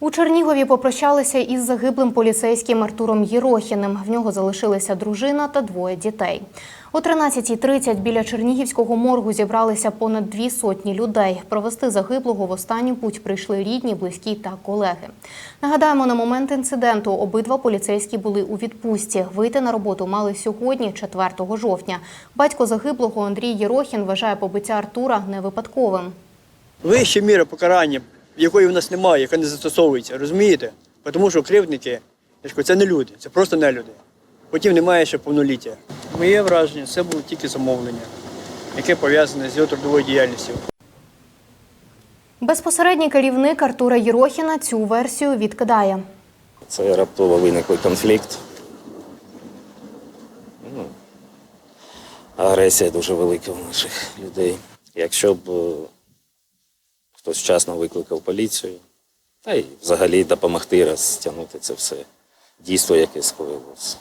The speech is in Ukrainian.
У Чернігові попрощалися із загиблим поліцейським Артуром Єрохіним. В нього залишилися дружина та двоє дітей. О 13.30 біля Чернігівського моргу зібралися понад дві сотні людей. Провести загиблого в останню путь прийшли рідні, близькі та колеги. Нагадаємо, на момент інциденту обидва поліцейські були у відпустці. Вийти на роботу мали сьогодні, 4 жовтня. Батько загиблого Андрій Єрохін вважає побиття Артура невипадковим. Вища міра покарання, якої в нас немає, яка не застосовується, розумієте? Тому що кривдники, я кажу, це не люди, це просто не люди. Потім немає ще повноліття. Моє враження, це було тільки замовлення, яке пов'язане з його трудовою діяльністю. Безпосередній керівник Артура Єрохіна цю версію відкидає. Це раптово виниклий конфлікт. Ну, агресія дуже велика у наших людей. Якщо б е, хтось вчасно викликав поліцію, та й взагалі допомогти розтягнути це все дійство, яке скоїлося.